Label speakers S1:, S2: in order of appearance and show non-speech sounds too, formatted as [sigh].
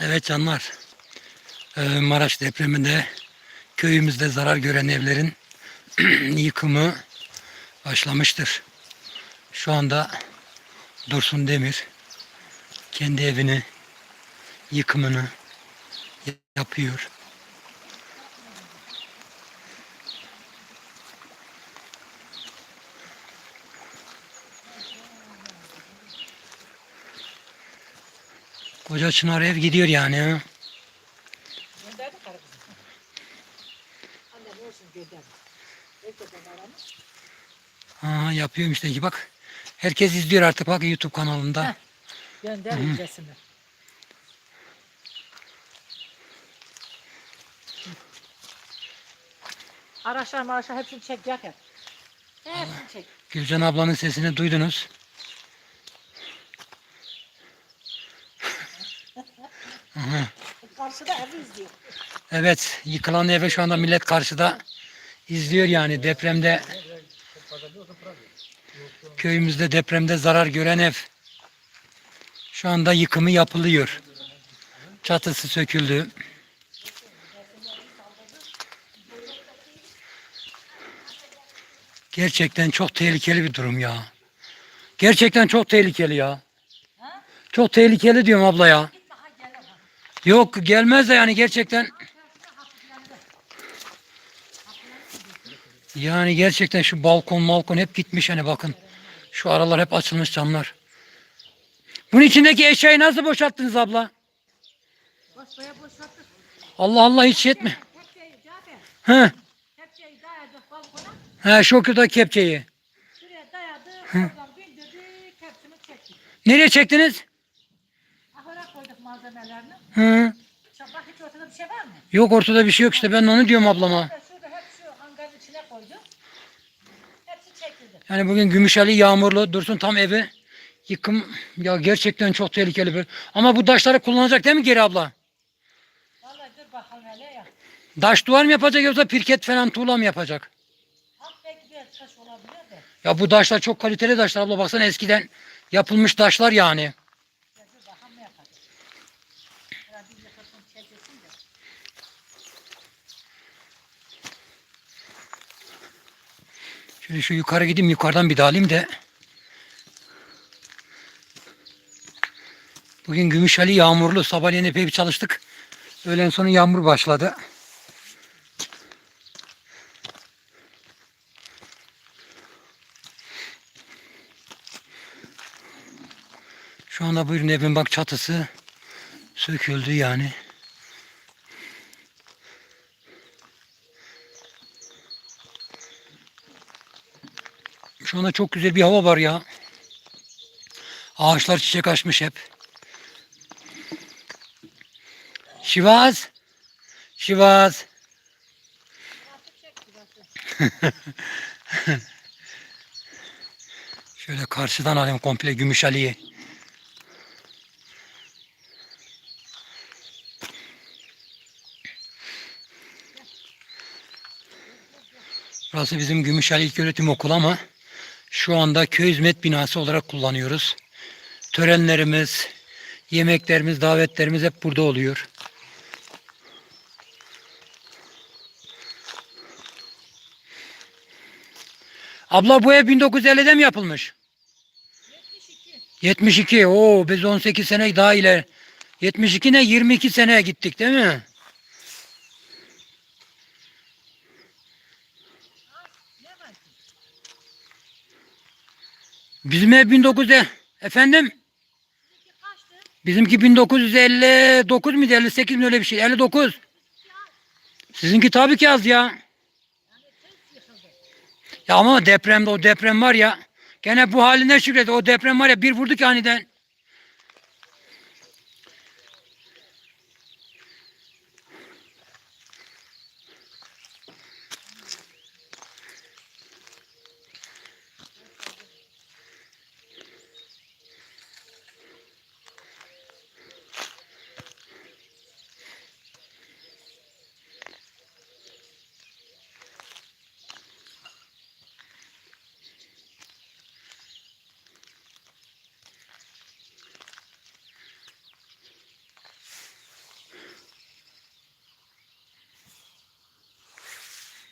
S1: Evet canlar. Ee, Maraş depreminde köyümüzde zarar gören evlerin [clears throat] yıkımı başlamıştır. Şu anda Dursun Demir kendi evini yıkımını yapıyor. Koca Çınar ev gidiyor yani.
S2: karı kızı. Olsun aramış.
S1: Ha, yapıyorum işte ki bak. Herkes izliyor artık bak YouTube kanalında.
S2: Heh. Gönder ücresini. Araçlar maraşlar hepsini çek yakar. Hepsini çek.
S1: Gülcan ablanın sesini duydunuz.
S2: Karşıda evi izliyor.
S1: Evet yıkılan eve şu anda millet karşıda izliyor yani depremde köyümüzde depremde zarar gören ev şu anda yıkımı yapılıyor. Çatısı söküldü. Gerçekten çok tehlikeli bir durum ya. Gerçekten çok tehlikeli ya. Çok tehlikeli diyorum abla ya. Yok gelmez de yani gerçekten. Yani gerçekten şu balkon balkon hep gitmiş hani bakın. Şu aralar hep açılmış camlar. Bunun içindeki eşyayı nasıl boşalttınız abla? Allah Allah hiç yetme. He.
S2: Kepçeyi dayadık balkona.
S1: He şokürda kepçeyi.
S2: Şuraya. Hepsini çektik.
S1: Nereye çektiniz?
S2: Malzemelerini.
S1: Hı.
S2: Hiç ortada bir şey var mı?
S1: Yok ortada bir şey yok işte ben de onu diyorum ablama.
S2: Şurada hep şu hangarın içine koyduk. Hepsi çekildi.
S1: Yani bugün Gümüşhali yağmurlu dursun tam evi yıkım ya gerçekten çok tehlikeli bir. Ama bu taşları kullanacak değil mi geri abla?
S2: Vallahi dur bakalım hele ya.
S1: Taş duvar mı yapacak yoksa pirket falan tuğla mı yapacak?
S2: Alt belki bir taş olabilir de.
S1: Ya bu taşlar çok kaliteli taşlar abla baksana eskiden yapılmış taşlar yani.
S2: Ya dur bakalım ne yapacak. Biraz bir yakasını çekilsin de.
S1: Şöyle şu yukarı gideyim yukarıdan bir daha alayım da. Bugün Gümüşhali yağmurlu. Sabahleyin epey bir çalıştık. Öğlen sonu yağmur başladı. Şu anda buyurun evin bak çatısı söküldü yani. Şu anda çok güzel bir hava var ya. Ağaçlar çiçek açmış hep. Şivaz. Şivaz. [laughs] Şöyle karşıdan alayım komple Gümüşhali'yi. Burası bizim Gümüşhali İlköğretim Okulu ama şu anda köy hizmet binası olarak kullanıyoruz. Törenlerimiz, yemeklerimiz, davetlerimiz hep burada oluyor. Abla bu ev 1950'de mi yapılmış? 72. 72. Oo biz 18 sene daha ileri. 72 ne 22 seneye gittik değil mi?
S2: Ne var ki?
S1: Bizim ev 1900'de efendim bizimki 1959 muydu 58 mi öyle bir şey 59. Sizinki tabii ki az ya. Ya ama depremde o deprem var ya. Gene bu haline şükret. O deprem var ya bir vurdu ki aniden.